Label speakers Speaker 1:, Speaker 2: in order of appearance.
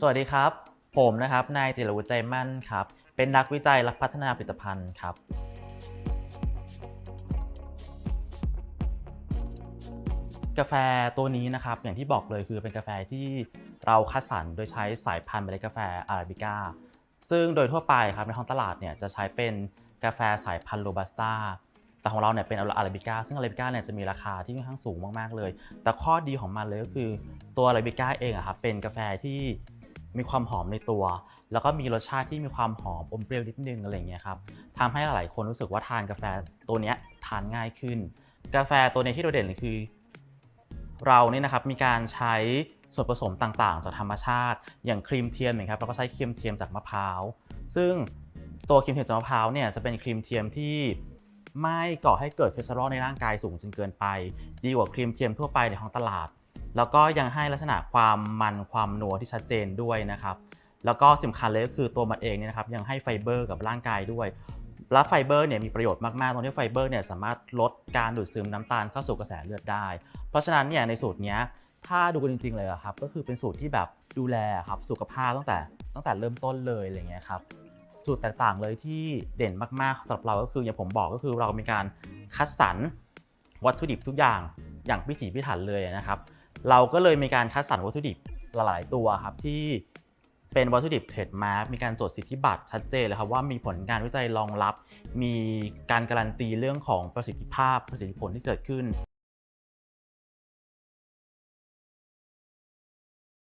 Speaker 1: สวัสดีครับ ผมนะครับ นายจิรวุฒิใจมั่นครับ เป็นนักวิจัยและพัฒนาผลิตภัณฑ์ครับ กาแฟตัวนี้นะครับ อย่างที่บอกเลยคือเป็นกาแฟที่เราคัดสรรโดยใช้สายพันธุ์เมล็ดกาแฟอาราบิก้า ซึ่งโดยทั่วไปครับในท้องตลาดเนี่ยจะใช้เป็นกาแฟสายพันธุ์โรบัสต้าแต่ของเราเนี่ยเป็นอาราบิก้าซึ่งอาราบิก้าเนี่ยจะมีราคาที่ค่อนข้างสูงมากๆเลย แต่ข้อดีของมันเลยก็คือตัวอาราบิก้าเองอะครับเป็นกาแฟที่ มีความหอมในตัว แล้วก็มีรสชาติที่มีความหอมอมเปรี้ยวนิดนึงอะไรเงี้ยครับทำให้หลายๆคนรู้สึกว่าทานกาแฟตัวเนี้ยทานง่ายขึ้น กาแฟตัวนี้ที่โดดเด่นเลยคือ เราเนี่ยนะครับมีการใช้ส่วนผสมต่างๆ จากธรรมชาติ อย่างครีมเทียมนะครับเราก็ใช้ครีมเทียมจากมะพร้าว ซึ่งตัวครีมเทียมจากมะพร้าวเนี่ยจะเป็นครีมเทียมที่ไม่ก่อให้เกิดคอเลสเตอรอลในร่างกายสูงจนเกินไป ดีกว่าครีมเทียมทั่วไปในท้องตลาด แล้วก็ยังให้ลักษณะความมันความนัวที่ชัดเจนด้วยนะครับ แล้วก็สำคัญเลยก็คือตัวมันเองเนี่ยนะครับยังให้ไฟเบอร์กับร่างกายด้วย และไฟเบอร์เนี่ยมีประโยชน์มากๆตรงที่ไฟเบอร์เนี่ยสามารถลดการดูดซึมน้ำตาลเข้าสู่กระแสเลือดได้ เพราะฉะนั้นเนี่ยในสูตรเนี้ยถ้าดูกันจริงๆเลยอะครับก็คือเป็นสูตรที่แบบดูแลครับสุขภาพตั้งแต่ตั้งแต่เริ่มต้นเลยอะไรเงี้ยครับสูตรแตกต่างเลยที่เด่นมากๆสำหรับเราก็คืออย่างผมบอกก็คือเรามีการคัดสรรวัตถุดิบทุกอย่างอย่างพิถีพิถันเลยนะครับ เราก็เลยมีการคัดสรรวัตถุดิบหลายตัวครับที่เป็นวัตถุดิบเทรดมาร์มีการจดสิทธิบัตรชัดเจนเลยครับว่ามีผลงานวิจัยรองรับ มีการการันตีเรื่องของประสิทธิภาพประสิทธิผลที่เกิดขึ้น